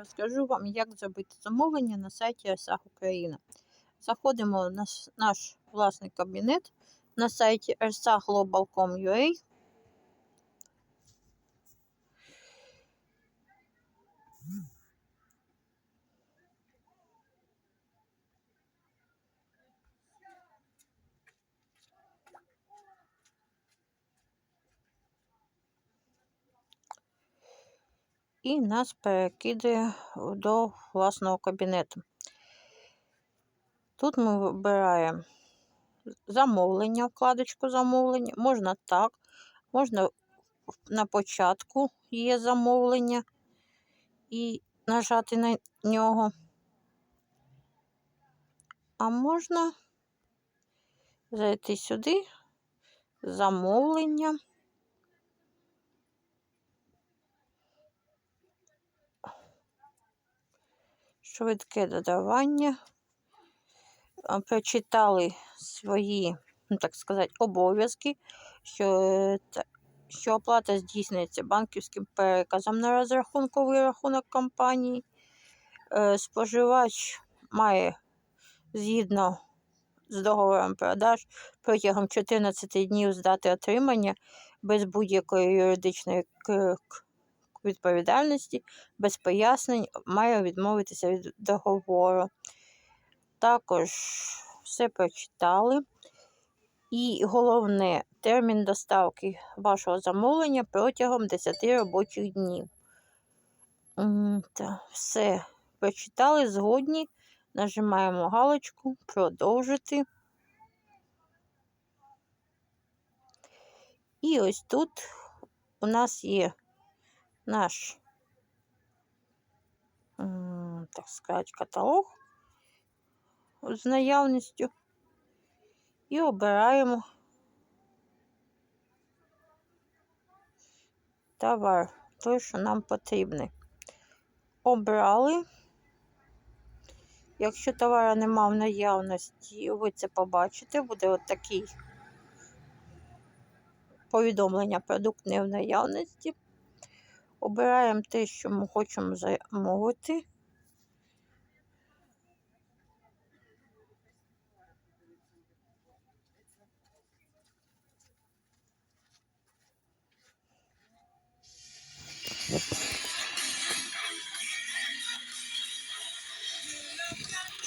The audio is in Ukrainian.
Розкажу вам, як зробити замовлення на сайті Арсах Україна. Заходимо в наш, наш власний кабінет на сайті ersagglobal.com.ua. І нас перекидає до власного кабінету. Тут ми вибираємо замовлення, вкладочку замовлення. Можна так, можна на початку є замовлення і нажати на нього. А можна зайти сюди, замовлення. Швидке додавання. Прочитали свої, ну так сказати, обов'язки, що, е, що оплата здійснюється банківським переказом на розрахунковий рахунок компанії. Е, Споживач має згідно з договором продаж протягом 14 днів з дати отримання без будь-якої юридичної відповідальності, без пояснень має відмовитися від договору. Також все прочитали. І головне, термін доставки вашого замовлення протягом 10 робочих днів. Все прочитали, згодні. Нажимаємо галочку продовжити. І ось тут у нас є наш, так сказати, каталог з наявністю. І обираємо товар, той, що нам потрібний. Обрали. Якщо товара нема в наявності, ви це побачите, буде от повідомлення продукт не в наявності. Обираємо те, що ми хочемо замовити. Yep.